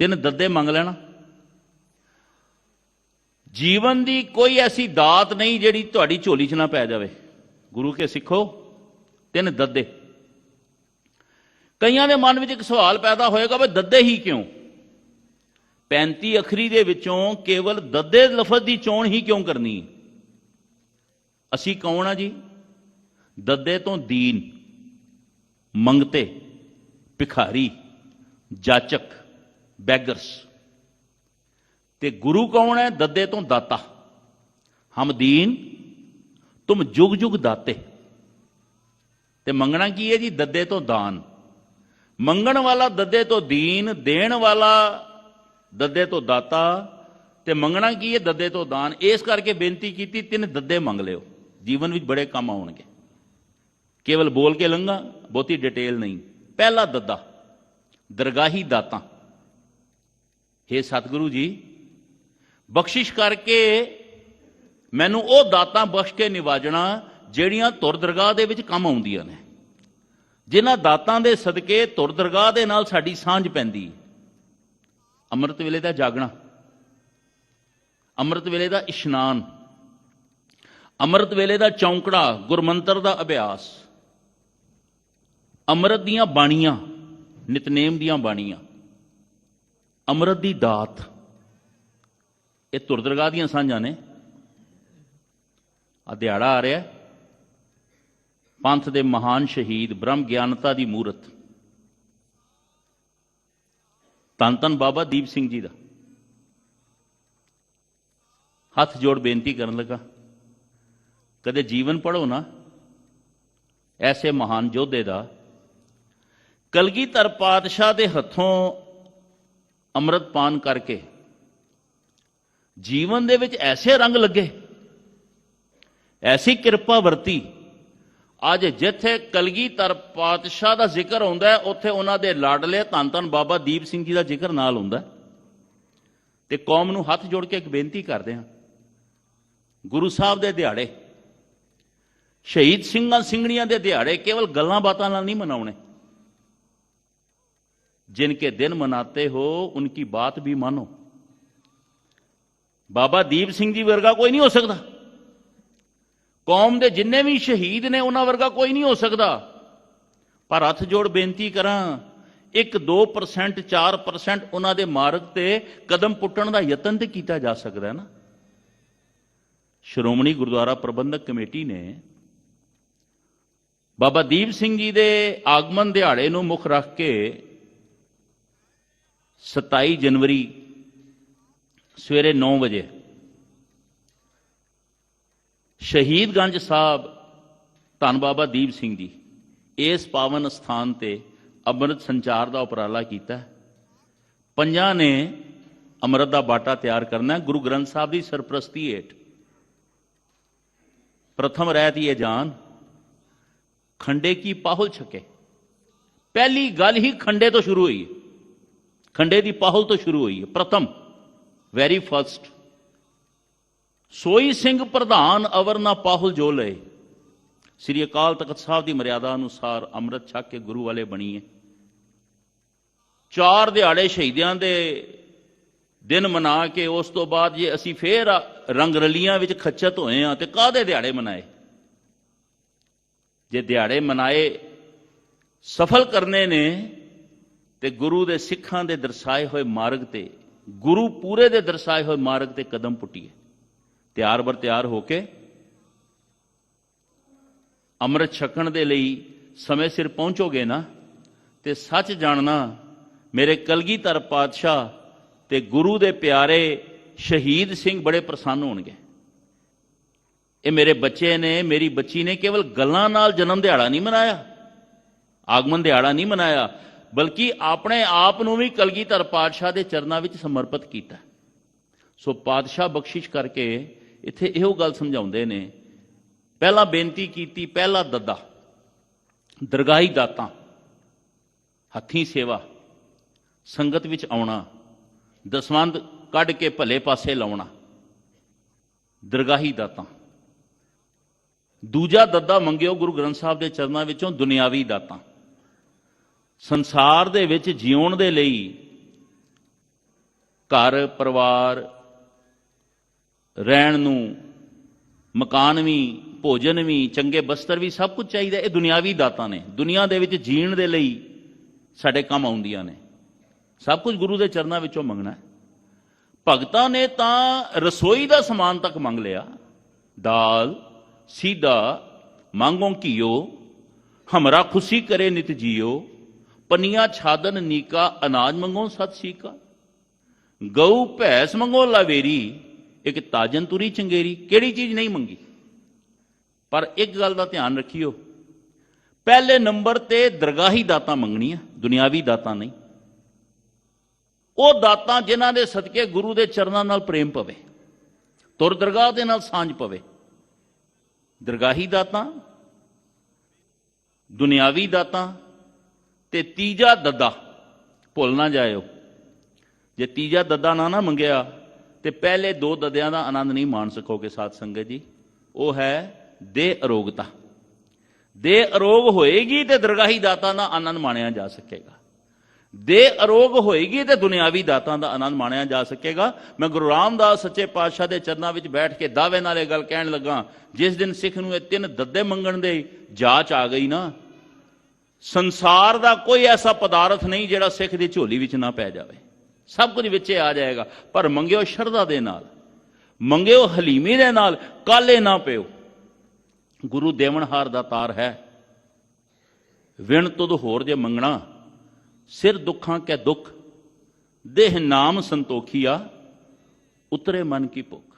ਤਿੰਨ ਦੱਦੇ ਮੰਗ ਲੈਣਾ। ਜੀਵਨ ਦੀ ਕੋਈ ਐਸੀ ਦਾਤ ਨਹੀਂ ਜਿਹੜੀ ਤੁਹਾਡੀ ਝੋਲੀ 'ਚ ਨਾ ਪੈ ਜਾਵੇ। ਗੁਰੂ ਕੇ ਸਿੱਖੋ, ਤਿੰਨ ਦੱਦੇ। ਕਈਆਂ ਦੇ ਮਨ ਵਿੱਚ ਇੱਕ ਸਵਾਲ ਪੈਦਾ ਹੋਏਗਾ ਵੀ ਦੱਦੇ ਹੀ ਕਿਉਂ? 35 ਅਖਰੀ ਦੇ ਵਿੱਚੋਂ ਕੇਵਲ ਦੱਦੇ ਲਫ਼ਜ਼ ਦੀ ਚੋਣ ਹੀ ਕਿਉਂ ਕਰਨੀ? ਅਸੀਂ ਕੌਣ ਆ ਜੀ? ਦੱਦੇ ਤੋਂ ਦੀਨ, ਮੰਗਤੇ, ਭਿਖਾਰੀ, ਜਾਚਕ। ਬੈਗਰਸ। ਤੇ ਗੁਰੂ ਕੌਣ ਹੈ? ਦੱਦੇ ਤੋਂ ਦਾਤਾ। ਹਮ ਦੀਨ, ਤੁਮ ਜੁਗ ਜੁਗ ਦਾਤੇ। ਤੇ ਮੰਗਣਾ ਕੀ ਹੈ ਜੀ? ਦੱਦੇ ਤੋਂ ਦਾਨ। ਮੰਗਣ ਵਾਲਾ ਦੱਦੇ ਤੋਂ ਦੀਨ, ਦੇਣ ਵਾਲਾ ਦੱਦੇ ਤੋਂ ਦਾਤਾ। ਤੇ ਮੰਗਣਾ ਕੀ ਹੈ? ਦੱਦੇ ਤੋਂ ਦਾਨ। ਇਸ ਕਰਕੇ ਬੇਨਤੀ ਕੀਤੀ, ਤਿੰਨ ਦੱਦੇ ਮੰਗ ਲਿਓ। ਜੀਵਨ ਵਿੱਚ ਬੜੇ ਕੰਮ ਆਉਣਗੇ। ਕੇਵਲ ਬੋਲ ਕੇ ਲੰਗਾ ਬਹੁਤੀ ਡਿਟੇਲ ਨਹੀਂ। ਪਹਿਲਾ ਦੱਦਾ, ਦਰਗਾਹੀ ਦਾਤਾ। हे ਸਤਿਗੁਰੂ ਜੀ, ਬਖਸ਼ਿਸ਼ ਕਰਕੇ ਮੈਨੂੰ ਉਹ ਦਾਤਾਂ ਬਖਸ਼ ਕੇ ਨਿਵਾਜਣਾ ਜਿਹੜੀਆਂ ਤੁਰ ਦਰਗਾਹ ਦੇ ਵਿੱਚ ਕੰਮ ਆਉਂਦੀਆਂ ਨੇ। ਜਿਨ੍ਹਾਂ ਦਾਤਾਂ ਦੇ ਸਦਕੇ ਤੁਰ ਦਰਗਾਹ ਦੇ ਨਾਲ ਸਾਡੀ ਸਾਂਝ ਪੈਂਦੀ। ਅੰਮ੍ਰਿਤ ਵੇਲੇ ਦਾ ਜਾਗਣਾ, ਅੰਮ੍ਰਿਤ ਵੇਲੇ ਦਾ ਇਸ਼ਨਾਨ, ਅੰਮ੍ਰਿਤ ਵੇਲੇ ਦਾ ਚੌਂਕੜਾ, ਗੁਰਮੰਤਰ ਦਾ ਅਭਿਆਸ, ਅੰਮ੍ਰਿਤ ਦੀਆਂ ਬਾਣੀਆਂ, ਨਿਤਨੇਮ ਦੀਆਂ ਬਾਣੀਆਂ। ਅੰਮ੍ਰਿਤ ਦੀ ਦਾਤ। ਇਹ ਧੁਰ ਦੀਆਂ ਸਾਂਝਾਂ ਨੇ। ਆ ਦਿਹਾੜਾ ਆ ਰਿਹਾ। ਪੰਥ ਦੇ ਮਹਾਨ ਸ਼ਹੀਦ, ਬ੍ਰਹਮ ਗਿਆਨਤਾ ਦੀ ਮੂਰਤ। ਧੰਨ ਧੰਨ ਬਾਬਾ ਦੀਪ ਸਿੰਘ ਜੀ ਦਾ। ਹੱਥ ਜੋੜ ਬੇਨਤੀ ਕਰਨ ਲੱਗਾ। ਕਦੇ ਜੀਵਨ ਪੜੋ ਨਾ। ਐਸੇ ਮਹਾਨ ਯੋਧੇ ਦਾ। ਕਲਗੀਧਰ ਪਾਤਸ਼ਾਹ ਦੇ ਹੱਥੋਂ ਅੰਮ੍ਰਿਤ ਪਾਨ ਕਰਕੇ ਜੀਵਨ ਦੇ ਵਿੱਚ ਐਸੇ ਰੰਗ ਲੱਗੇ, ਐਸੀ ਕਿਰਪਾ ਵਰਤੀ। ਅੱਜ ਜਿੱਥੇ ਕਲਗੀਧਰ ਪਾਤਸ਼ਾਹ ਦਾ ਜ਼ਿਕਰ ਹੁੰਦਾ ਉੱਥੇ ਉਹਨਾਂ ਦੇ ਲਾਡਲੇ ਧੰਨ ਧੰਨ ਬਾਬਾ ਦੀਪ ਸਿੰਘ ਜੀ ਦਾ ਜ਼ਿਕਰ ਨਾਲ ਹੁੰਦਾ ਹੈ। ਤੇ ਕੌਮ ਨੂੰ ਹੱਥ ਜੋੜ ਕੇ ਇੱਕ ਬੇਨਤੀ ਕਰਦੇ ਹਾਂ। ਗੁਰੂ ਸਾਹਿਬ ਦੇ ਦਿਹਾੜੇ, ਸ਼ਹੀਦ ਸਿੰਘਾਂ ਸਿੰਘਣੀਆਂ ਦੇ ਦਿਹਾੜੇ ਕੇਵਲ ਗੱਲਾਂ ਬਾਤਾਂ ਨਾਲ ਨਹੀਂ ਮਨਾਉਣੇ। ਜਿਨਕੇ ਦਿਨ ਮਨਾਤੇ ਹੋ ਉਨਕੀ ਬਾਤ ਵੀ ਮਾਨੋ ਬਾਬਾ ਦੀਪ ਸਿੰਘ ਜੀ ਵਰਗਾ ਕੋਈ ਨਹੀਂ ਹੋ ਸਕਦਾ ਕੌਮ ਦੇ ਜਿੰਨੇ ਵੀ ਸ਼ਹੀਦ ਨੇ ਉਹਨਾਂ ਵਰਗਾ ਕੋਈ ਨਹੀਂ ਹੋ ਸਕਦਾ ਪਰ ਹੱਥ ਜੋੜ ਬੇਨਤੀ ਕਰਾਂ 1 2% 4% ਉਹਨਾਂ ਦੇ ਮਾਰਗ ਤੇ ਕਦਮ ਪੁੱਟਣ ਦਾ ਯਤਨ ਤੇ ਕੀਤਾ ਜਾ ਸਕਦਾ ਹੈ ਨਾ ਸ਼੍ਰੋਮਣੀ ਗੁਰਦੁਆਰਾ ਪ੍ਰਬੰਧਕ ਕਮੇਟੀ ਨੇ ਬਾਬਾ ਦੀਪ ਸਿੰਘ ਜੀ ਦੇ ਆਗਮਨ ਦਿਹਾੜੇ ਨੂੰ ਮੁੱਖ ਰੱਖ ਕੇ 27 ਜਨਵਰੀ ਸਵੇਰੇ 9 ਵਜੇ। ਸ਼ਹੀਦਗੰਜ ਸਾਹਿਬ ਧੰਨ ਬਾਬਾ ਦੀਪ ਸਿੰਘ ਜੀ ਇਸ ਪਾਵਨ ਸਥਾਨ ਤੇ ਅੰਮ੍ਰਿਤ ਸੰਚਾਰ ਦਾ ਉਪਰਾਲਾ ਕੀਤਾ। ਪੰਜਾਂ ਨੇ ਅੰਮ੍ਰਿਤ ਦਾ ਬਾਟਾ ਤਿਆਰ ਕਰਨਾ। ਗੁਰੂ ਗ੍ਰੰਥ ਸਾਹਿਬ ਦੀ ਸਰਪ੍ਰਸਤੀ ਹੇਠ ਪ੍ਰਥਮ ਰਹਿਤ ਇਹ ਜਾਨ, ਖੰਡੇ ਕੀ ਪਾਹੁਲ ਛਕੇ। ਪਹਿਲੀ ਗੱਲ ਹੀ ਖੰਡੇ ਤੋਂ ਸ਼ੁਰੂ ਹੋਈ ਖੰਡੇ ਦੀ ਪਾਹੁਲ ਤੋਂ ਸ਼ੁਰੂ ਹੋਈ ਹੈ, ਪ੍ਰਥਮ ਵੈਰੀ ਫਰਸਟ ਸੋਈ ਸਿੰਘ ਪ੍ਰਧਾਨ ਅਵਰ ਨਾ ਪਾਹੁਲ ਜੋ ਲਏ। ਸ੍ਰੀ ਅਕਾਲ ਤਖਤ ਸਾਹਿਬ ਦੀ ਮਰਿਆਦਾ ਅਨੁਸਾਰ ਅੰਮ੍ਰਿਤ ਛਕ ਕੇ ਗੁਰੂ ਵਾਲੇ ਬਣੀਏ ਚਾਰ ਦਿਹਾੜੇ ਸ਼ਹੀਦਿਆਂ ਦੇ ਦਿਨ ਮਨਾ ਕੇ ਉਸ ਤੋਂ ਬਾਅਦ ਜੇ ਅਸੀਂ ਫੇਰ ਰੰਗ ਰਲੀਆਂ ਵਿੱਚ ਖੱਚਤ ਹੋਏ ਆ ਤੇ ਕਾਹਦੇ ਦਿਹਾੜੇ ਮਨਾਏ? ਜੇ ਦਿਹਾੜੇ ਮਨਾਏ, ਸਫਲ ਕਰਨੇ ਨੇ ਤੇ ਗੁਰੂ ਦੇ ਸਿੱਖਾਂ ਦੇ ਦਰਸਾਏ ਹੋਏ ਮਾਰਗ ਤੇ, ਗੁਰੂ ਪੂਰੇ ਦੇ ਦਰਸਾਏ ਹੋਏ ਮਾਰਗ ਤੇ ਕਦਮ ਪੁੱਟੀਏ ਤਿਆਰ ਬਰ ਤਿਆਰ ਹੋ ਕੇ ਅੰਮ੍ਰਿਤ ਛਕਣ ਦੇ ਲਈ ਸਮੇਂ ਸਿਰ ਪਹੁੰਚੋਗੇ ਨਾ, ਤੇ ਸੱਚ ਜਾਣਨਾ ਮੇਰੇ ਕਲਗੀਧਰ ਪਾਤਸ਼ਾਹ ਤੇ ਗੁਰੂ ਦੇ ਪਿਆਰੇ ਸ਼ਹੀਦ ਸਿੰਘ ਬੜੇ ਪ੍ਰਸੰਨ ਹੋਣਗੇ। ਇਹ ਮੇਰੇ ਬੱਚੇ ਨੇ, ਮੇਰੀ ਬੱਚੀ ਨੇ ਕੇਵਲ ਗੱਲਾਂ ਨਾਲ ਜਨਮ ਦਿਹਾੜਾ ਨਹੀਂ ਮਨਾਇਆ, ਆਗਮਨ ਦਿਹਾੜਾ ਨਹੀਂ ਮਨਾਇਆ ਬਲਕਿ ਆਪਣੇ ਆਪ ਨੂੰ ਵੀ ਕਲਗੀਧਰ ਪਾਤਸ਼ਾਹ ਦੇ ਚਰਨਾਂ ਵਿੱਚ ਸਮਰਪਿਤ ਕੀਤਾ। ਸੋ ਪਾਤਸ਼ਾਹ ਬਖਸ਼ਿਸ਼ ਕਰਕੇ ਇੱਥੇ ਇਹੋ ਗੱਲ ਸਮਝਾਉਂਦੇ ਨੇ, ਪਹਿਲਾਂ ਬੇਨਤੀ ਕੀਤੀ, ਪਹਿਲਾ ਦੱਦਾ, ਦਰਗਾਹੀ ਦਾਤਾਂ, ਹੱਥੀਂ ਸੇਵਾ, ਸੰਗਤ ਵਿੱਚ ਆਉਣਾ ਦਸਵੰਦ ਕੱਢ ਕੇ ਭਲੇ ਪਾਸੇ ਲਾਉਣਾ, ਦਰਗਾਹੀ ਦਾਤਾਂ। ਦੂਜਾ ਦੱਦਾ ਮੰਗਿਓ ਗੁਰੂ ਗ੍ਰੰਥ ਸਾਹਿਬ ਦੇ ਚਰਨਾਂ ਵਿੱਚੋਂ ਦੁਨਿਆਵੀ ਦਾਤਾਂ। ਸੰਸਾਰ ਦੇ ਵਿੱਚ ਜਿਉਣ ਦੇ ਲਈ ਘਰ, ਪਰਿਵਾਰ, ਰਹਿਣ ਨੂੰ, ਮਕਾਨ ਵੀ, ਭੋਜਨ ਵੀ, ਚੰਗੇ ਬਸਤਰ ਵੀ ਸਭ ਕੁਝ ਚਾਹੀਦਾ। ਇਹ ਦੁਨਿਆਵੀ ਦਾਤਾਂ ਨੇ। ਦੁਨੀਆ ਦੇ ਵਿੱਚ ਜੀਣ ਦੇ ਲਈ ਸਾਡੇ ਕੰਮ ਆਉਂਦੀਆਂ ਨੇ। ਸਭ ਕੁਝ ਗੁਰੂ ਦੇ ਚਰਨਾਂ ਵਿੱਚੋਂ ਮੰਗਣਾ ਹੈ। ਭਗਤਾਂ ਨੇ ਤਾਂ ਰਸੋਈ ਦਾ ਸਮਾਨ ਤੱਕ ਮੰਗ ਲਿਆ। ਦਾਲ ਸੀਦਾ ਮੰਗੋ ਘੀਓ, ਹਮਰਾ ਖੁਸ਼ੀ ਕਰੇ ਨਿਤ ਜੀਓ। ਪਨੀਆਂ ਛਾਦਨ ਨੀਕਾ, ਅਨਾਜ ਮੰਗੋ, ਸਤ ਸੀਕਾ ਗਊ ਭੈਸ ਮੰਗੋ ਲਾਵੇਰੀ, ਇੱਕ ਤਾਜਨ ਤੁਰੀ ਚੰਗੇਰੀ, ਕਿਹੜੀ ਚੀਜ਼ ਨਹੀਂ ਮੰਗੀ? ਪਰ ਇੱਕ ਗੱਲ ਦਾ ਧਿਆਨ ਰੱਖਿਓ, ਪਹਿਲੇ ਨੰਬਰ ਤੇ ਦਰਗਾਹੀ ਦਾਤਾਂ ਮੰਗਣੀਆਂ, ਦੁਨਿਆਵੀ ਦਾਤਾਂ ਨਹੀਂ। ਉਹ ਦਾਤਾਂ ਜਿਨ੍ਹਾਂ ਦੇ ਸਦਕੇ ਗੁਰੂ ਦੇ ਚਰਨਾਂ ਨਾਲ ਪ੍ਰੇਮ ਪਵੇ, ਤੁਰ ਦਰਗਾਹ ਦੇ ਨਾਲ ਸਾਂਝ ਪਵੇ। ਦਰਗਾਹੀ ਦਾਤਾਂ, ਦੁਨਿਆਵੀ ਦਾਤਾਂ ਤੇ ਤੀਜਾ ਦੱਦਾ, ਭੁੱਲ ਨਾ ਜਾਇਓ। ਜੇ ਤੀਜਾ ਦੱਦਾ ਨਾ ਨਾ ਮੰਗਿਆ, ਤੇ ਪਹਿਲੇ ਦੋ ਦਦਿਆਂ ਦਾ ਆਨੰਦ ਨਹੀਂ ਮਾਣ ਸਕੋਗੇ ਸਾਧ ਸੰਗਤ ਜੀ। ਉਹ ਹੈ ਦੇ ਅਰੋਗਤਾ। ਦੇ ਅਰੋਗ ਹੋਏਗੀ ਤੇ ਦਰਗਾਹੀ ਦਾਤਾਂ ਦਾ ਆਨੰਦ ਮਾਣਿਆ ਜਾ ਸਕੇਗਾ। ਦੇ ਅਰੋਗ ਹੋਏਗੀ ਤੇ ਦੁਨਿਆਵੀ ਦਾਤਾਂ ਦਾ ਆਨੰਦ ਮਾਣਿਆ ਜਾ ਸਕੇਗਾ। ਮੈਂ ਗੁਰੂ ਰਾਮਦਾਸ ਸੱਚੇ ਪਾਤਸ਼ਾਹ ਦੇ ਚਰਨਾਂ ਵਿੱਚ ਬੈਠ ਕੇ ਦਾਅਵੇ ਨਾਲ ਇਹ ਗੱਲ ਕਹਿਣ ਲੱਗਾ, ਜਿਸ ਦਿਨ ਸਿੱਖ ਨੂੰ ਇਹ ਤਿੰਨ ਦੱਦੇ ਮੰਗਣ ਦੇ ਜਾਚ ਆ ਗਈ ਨਾ ਸੰਸਾਰ ਦਾ ਕੋਈ ਐਸਾ ਪਦਾਰਥ ਨਹੀਂ ਜਿਹੜਾ ਸਿੱਖ ਦੀ ਝੋਲੀ ਵਿੱਚ ਨਾ ਪੈ ਜਾਵੇ। ਸਭ ਕੁਝ ਵਿੱਚੇ ਆ ਜਾਏਗਾ। ਪਰ ਮੰਗਿਓ ਸ਼ਰਧਾ ਦੇ ਨਾਲ, ਮੰਗਿਓ ਹਲੀਮੀ ਦੇ ਨਾਲ, ਕਾਲੇ ਨਾ ਪਿਓ। ਗੁਰੂ ਦੇਵਨਹਾਰ ਦਾ ਤਾਰ ਹੈ। ਵਿਣ ਤੁਧ ਹੋਰ ਜੇ ਮੰਗਣਾ, ਸਿਰ ਦੁੱਖਾਂ ਕੈ ਦੁੱਖ, ਦੇਹ ਨਾਮ ਸੰਤੋਖੀਆ ਉਤਰੇ ਮਨ ਕੀ ਭੁੱਖ।